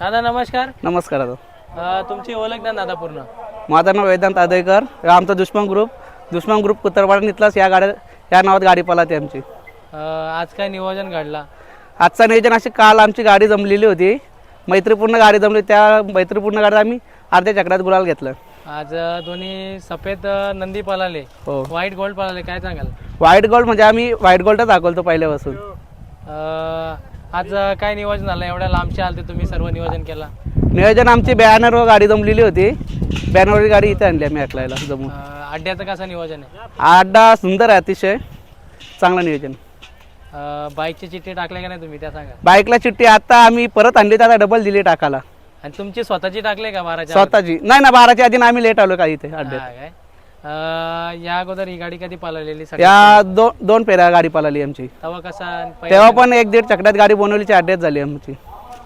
दादा नमस्कार. नमस्कार दादा. अ, तुमची ओळख द्या दादा पूर्ण. माझं नाव वेदांत आदयकर हे आमचा दुश्मन ग्रुप. दुश्मन ग्रुप कुत्रपाडा इथलाच या गाड्या या नावात गाडी पळाते आमची. अ, आज काय नियोजन घडला? आजचा नियोजन अशी काल आमची गाडी जमलेली होती. मैत्रीपूर्ण गाडी जमली त्या मैत्रीपूर्ण गाडीत आम्ही अर्ध्या चक्रात गुलाल घेतलं. आज अ, दोन्ही सफेद अ, नंदी पळाले. हो. व्हाईट गोल्ड पळाले काय सांगाल? व्हाईट गोल्ड म्हणजे आम्ही व्हाईट गोल्डच दाखवतो पहिल्यापासून. अ, आज काय नियोजन झालं? एवढ्या लांबचे आलते तुम्ही सर्व नियोजन केला? नियोजन आमची बॅनरवर गाडी जमलेली होती. बॅनरवरची गाडी इथे आणली आम्ही ऐकलायला जमून. अ, अड्ड्याचं कसं नियोजन आहे? आड्डा सुंदर आहे अतिशय. चांगलं नियोजन. अ, बाईकची चिठ्ठी टाकले का नाही तुम्ही? त्या सांगा. बाईकला चिठ्ठी आता आम्ही परत आणली त्याला डबल दिली टाकाला आणि तुमची स्वतःची टाकले का बाराच्या स्वतःची. नाही ना बाराच्या आधी ना आम्ही लेट आलो का इथे अड्ड्यात. हा काय? या अगोदर ही गाडी कधी पळवलेली या दोन दोन पेऱ्या गाडी पळाली आमची. तेव्हा कसा तेव्हा पण एक दीड चकड्यात गाडी बनवलीची अड्ड्यात झाली आमची.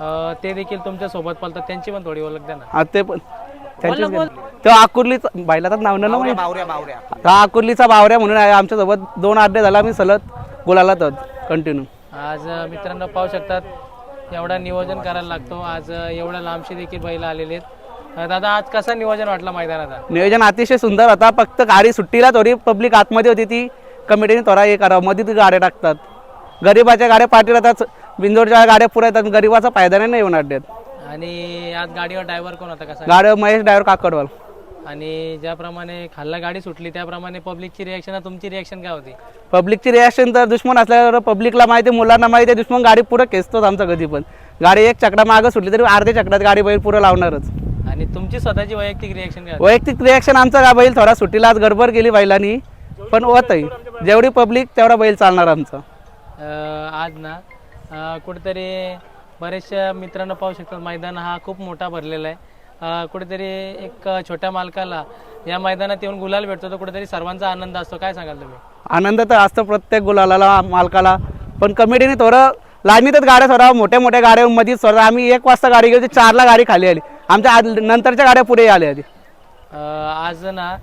अ, ते देखील तुमच्यासोबत पळतात त्यांची पण थोडी ओळख द्या ना. हा ते पण. त्यांचीच गाडी. तेव्हा आकुर्लीचा बायला तर नाव नाही ना माहीत. हा आकुर्लीचा बावऱ्या म्हणून आहे आमच्यासोबत. दोन अड्डे झाला आम्ही सलत गुलाला कंटिन्यू आज अ, मित्रांनो पाहू शकतात एवढा नियोजन करायला लागतो. आज अ, एवढ्या लांबशी देखील बैल आलेले आहेत. दादा आज कसं नियोजन वाटलं मैदानाचा? नियोजन अतिशय सुंदर. होता फक्त गाडी सुट्टीला थोडी पब्लिक आतमध्ये होती ती. कमिटीने थोडा हे करावं. मध्ये ती गाड्या टाकतात. गरीबाच्या गाड्या पाठी राहतात बिंदोरच्या गाड्या पुढे येतात. गरीबाचा फायदा नाही येऊन अड्ड्यात आणि आज गाडीवर ड्रायव्हर कोण होता कसा? गाड्या महेश ड्रायव्हर काकडवाल. आणि ज्याप्रमाणे खाल्ला गाडी सुटली त्याप्रमाणे पब्लिकची रिॲक्शन तुमची रिॲक्शन काय होती? पब्लिकची रिॲक्शन तर दुश्मन असल्यावर पब्लिकला माहिती आहे, मुलांना माहिती आहे दुश्मन गाडी पुढे खेचतोच आमचा कधी पण. गाडी एक चकडा मागं सुटली तरी अर्ध्या चकड्यात गाडी बैल पुढे लावणारच. आणि तुमची स्वतःची वैयक्तिक काय होती? वैयक्तिक रिॲक्शन आमचा का बैल? थोडा सुट्टीला आज गडबड केली बैलांनी. पण होतही जेवढी पब्लिक तेवढा बैल चालणार आमचा. अ, आज ना अ, कुठेतरी बरेचशा मित्रांनो पाहू शकतात मैदान हा खूप मोठा भरलेला आहे. अ, कुठेतरी एक छोट्या मालकाला या मैदानात येऊन गुलाल भेटतो तर कुठेतरी सर्वांचा आनंद असतो. काय सांगाल तुम्ही? आनंद तर असतो प्रत्येक गुलाला मालकाला. पण कमिटीने थोडं लाईनीतच गाड्या थोडा मोठ्या मोठ्या गाड्या मध्येच थोडं आम्ही एक वाजता गाडी गेली चारला गाडी खाली आली. आमच्या आद नंतरच्या गाड्या पुढे आल्या आधी. अ, आज ना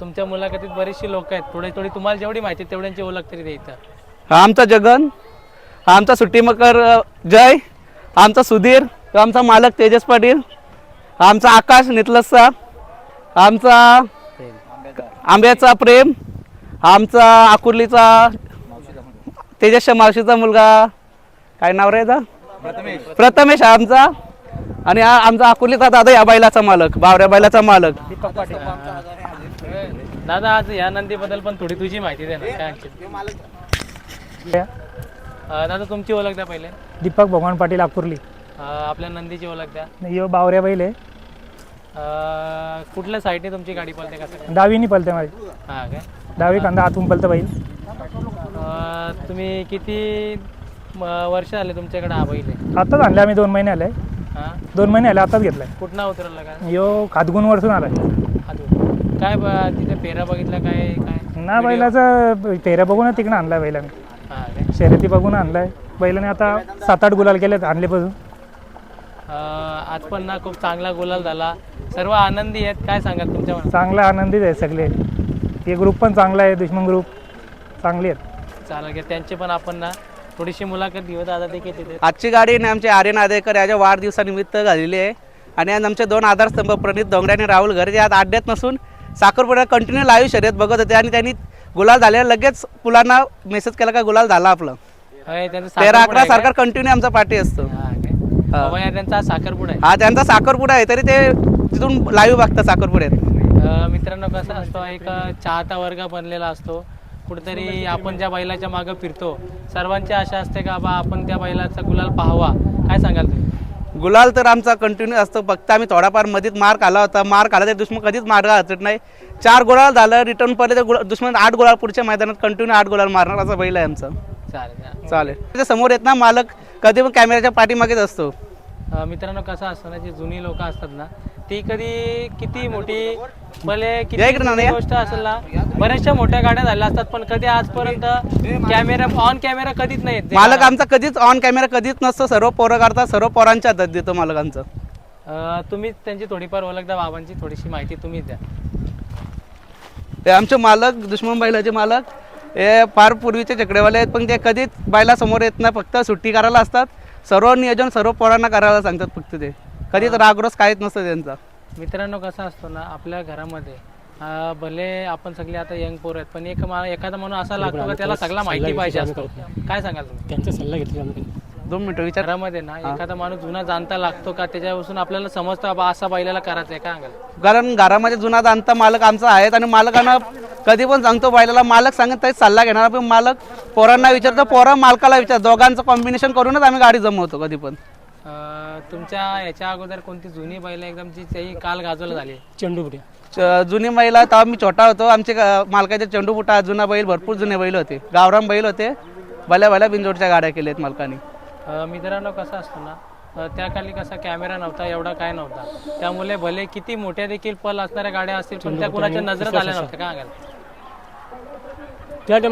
तुमच्या मुलाखतीत बरीचशी लोक आहेत. थोडी थोडी तुम्हाला जेवढी माहिती आहे तेवढ्यांची ओळख तरी द्यायचं हा आमचा जगन हा आमचा सुट्टीमकर अ, जय हा आमचा सुधीर हा आमचा मालक तेजस पाटील हा आमचा आकाश नितलस्सा हा आमचा आंब्याचा प्रेम हा आमचा आकुर्लीचा तेजसच्या मावशीचा मुलगा काय नाव रे याचा? प्रथमेश. हा आमचा आणि हा आमचा अकोलीचा दादा या बैलाचा मालक बावऱ्या बैलाचा मालक. दादा आज या नंदीबद्दल पण थोडी तुझी माहिती दे ना काय अ, दादा तुमची ओळख द्या पहिले. दीपक भगवान पाटील आकुर्ली अ, आपल्या नंदीची ओळख द्या. यो बावऱ्या बैल आहे. अ, कुठल्या साईडने तुमची गाडी पळते कसं डावीनी पलते माझी. हा काय डावी कांदा आतून पलतं बैल. अ, तुम्ही किती म, वर्ष आले तुमच्याकडे हा बैल आहे? आताच आणले आम्ही दोन महिने आले. हा? दोन महिने आले आताच घेतलाय. कुठनं उतरवलं का यो खातगुण वरसून आलाय. अजून काय ब- तिथे फेरा बघितला काय काय? ना बैलाचं फेऱ्या बघून तिकडं आणलाय बैलाने. हा काय शर्यती बघून आणलाय. बैलाने आता सात आठ गुलाल केलेत आणलेपासून. अ, आज पण ना खूप चांगला गुलाल झाला. सर्व आनंदी आहेत काय सांगाल तुमच्या मनात? चांगला आनंदीच आहे सगळे. हे ग्रुप पण चांगला आहे दुश्मन ग्रुप चांगली आहेत. चालेल की त्यांची पण आपण ना थोडीशी मुलाखत घेऊ दादा देखील तिथे. आजची गाडी ना आमचे आर्यन आदेकर याच्या वाढदिवसानिमित्त झालेली आहे. आणि आज आमचे दोन आधारस्तंभ प्रणित डोंगरे आणि राहुल घर आज अड्ड्यात नसून साखरपुड्या कंटिन्यू लाईव्ह शर्यत बघत होते आणि त्यांनी गुलाल झाल्यावर लगेच मुलांना मेसेज केला का गुलाल झाला आपलं. तेरा अकरा सारखा कंटिन्यू आमचा पार्टी असतो. त्यांचा साखरपुडा आहे. हा त्यांचा साखरपुडा आहे तरी ते तिथून लाईव्ह बघतात साखरपुड्यात. मित्रांनो कसं असतो एक चाहता वर्ग बनलेला असतो. कुठेतरी आपण ज्या बैलाच्या मागं फिरतो सर्वांची आशा असते का बा आपण त्या बैलाचा गुलाल पाहावा. काय सांगाल तुम्ही? गुलाल तर आमचा कंटिन्यू असतो. फक्त आम्ही थोडाफार मधीत मार खाला होता. मार खाला तर दुश्मन कधीच मार्ग हचत नाही. चार गुलाल झालं रिटर्न पडले तर गुला दुश्मन आठ गुलाल पुढच्या मैदानात कंटिन्यू आठ गुलाल मारणार असा बैल आहे आमचा. चालेल चालेल. त्याच्यासमोर येत ना मालक? कधी पण कॅमेऱ्याच्या पाठीमागेच असतो. मित्रांनो कसं असतं ना जी जुनी लोक असतात ना ती कधी किती मोठी? भले किती या. इकडे. गोष्ट असेल ना बऱ्याचशा मोठ्या गाड्या झाल्या असतात पण कधी आजपर्यंत कॅमेरा ऑन कॅमेरा कधीच नाही येत. मालक आमचा कधीच ऑन कॅमेरा कधीच नसतो सर्व पोरं करतात सर्व पोरांच्या हातात देतो मालक आमचा अ, तुम्ही त्यांची थोडीफार ओळख द्या बाबांची थोडीशी माहिती तुम्ही द्या. हे आमचे मालक दुश्मन बैलाचे मालक हे फार पूर्वीचे चकडेवाले आहेत पण ते कधीच बैला समोर येत नाही फक्त सुट्टी करायला असतात. सर्व नियोजन सर्व पोरांना करायला सांगतात फक्त ते. कधीच रागरोस काहीच नसतं त्यांचा. मित्रांनो कसं असतो ना आपल्या घरामध्ये अं, भले आपण सगळे आता यंग पोर आहेत पण एक मा- एखादा म्हणून असा लागतो का त्याला सगळा माहिती पाहिजे असतो. काय सांगाल तुम्ही? त्यांचा सल्ला घेतला आम्ही दोन मिनिटं विचार. घरामध्ये ना एखादा माणूस जुना जाणता लागतो का त्याच्यापासून आपल्याला समजतं बाबा असा बैलाला करायचं आहे काय सांगाल? कारण घरामध्ये जुना जाणता मालक आमचा आहेत आणि मालकांना कधी पण सांगतो बैलाला मालक सांगत तरी सल्ला घेणार पण मालक पोरांना विचारतो पोरा मालकाला विचार दोघांचं कॉम्बिनेशन करूनच आम्ही गाडी जमवतो कधी पण. तुमच्या याच्या अगोदर कोणती जुनी बैल एकदम जी त्याही काल गाजवला झाली? चेंडू बुड्या च- जुनी महिला तेव्हा मी छोटा होतो. आमचे ग- मालकाचे चेंडू बुटा जुना बैल भरपूर जुने बैल होते. गावराम बैल होते. भल्या भल्या बिंजोडच्या गाड्या केल्यात मालकाने. अं, मित्रांनो कसं असतं ना अं, त्या खाली कसा कॅमेरा नव्हता एवढा काय नव्हता. त्यामुळे भले किती मोठ्या देखील पल असणाऱ्या गाड्या असतील पण त्या कुणाच्या नजरात आल्या नव्हत्या काय सांगाल त्या टायमाला